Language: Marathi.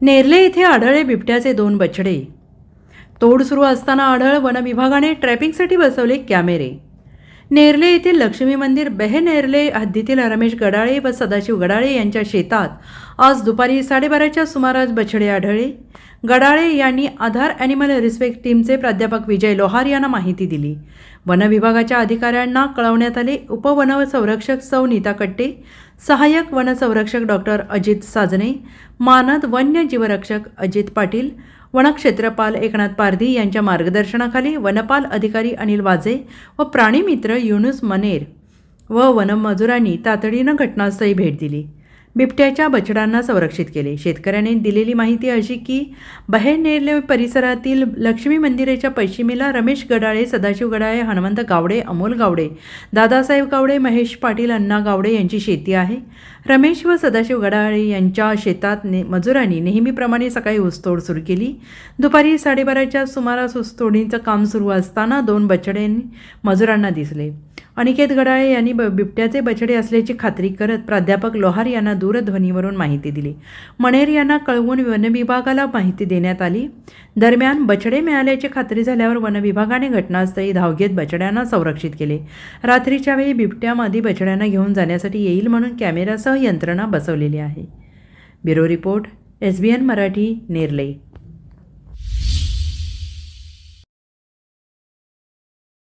नेरले येथे आढळले बिबट्याचे दोन बछडे. तोड सुरू असताना आढळ वनविभागाने ट्रॅपिंगसाठी बसवले कॅमेरे. नेरले येथील लक्ष्मी मंदिर बेहे नेरले हद्दीतील रमेश गडाळे व सदाशिव गडाळे यांच्या शेतात आज दुपारी साडेबाराच्या सुमारास बछडे आढळले. गडाळे यांनी आधार ॲनिमल रिस्पेक्ट टीमचे प्राध्यापक विजय लोहार यांना माहिती दिली. वनविभागाच्या अधिकाऱ्यांना कळवण्यात आले उपवन संरक्षक सौ नीता कट्टे सहाय्यक वनसंरक्षक डॉक्टर अजित साजने मानद वन्य जीवरक्षक अजित पाटील वनक्षेत्रपाल एकनाथ पारधी यांच्या मार्गदर्शनाखाली वनपाल अधिकारी अनिल वाजे व प्राणीमित्र युनुस मनेर व वनमजुरांनी तातडीनं घटनास्थळी भेट दिली. बिबट्याच्या बछडांना संरक्षित केले. शेतकऱ्याने दिलेली माहिती अशी की बहेनेरले परिसरातील लक्ष्मी मंदिराच्या पश्चिमेला रमेश गडाळे सदाशिव गडाळे हनुमंत गावडे अमोल गावडे दादासाहेब गावडे महेश पाटील अण्णा गावडे यांची शेती आहे. रमेश व सदाशिव गडाळे यांच्या शेतात ने मजुरांनी नेहमीप्रमाणे सकाळी ऊसतोड सुरू केली. दुपारी साडेबाराच्या सुमारास ऊसतोडीचं काम सुरू असताना दोन बछड्यांनी मजुरांना दिसले. अनिकेत गडाळे यांनी ब बिबट्याचे बछडे असल्याची खात्री करत प्राध्यापक लोहार यांना दूरध्वनीवरून माहिती दिली. मणेर यांना कळवून वनविभागाला माहिती देण्यात आली. दरम्यान बछडे मिळाल्याची खात्री झाल्यावर वनविभागाने घटनास्थळी धाव घेत बछड्यांना संरक्षित केले. रात्रीच्या वेळी बिबट्यामध्ये बछड्यांना घेऊन जाण्यासाठी येईल म्हणून कॅमेरासह यंत्रणा बसवलेली आहे. Bureau report S B N Marathi Nerle.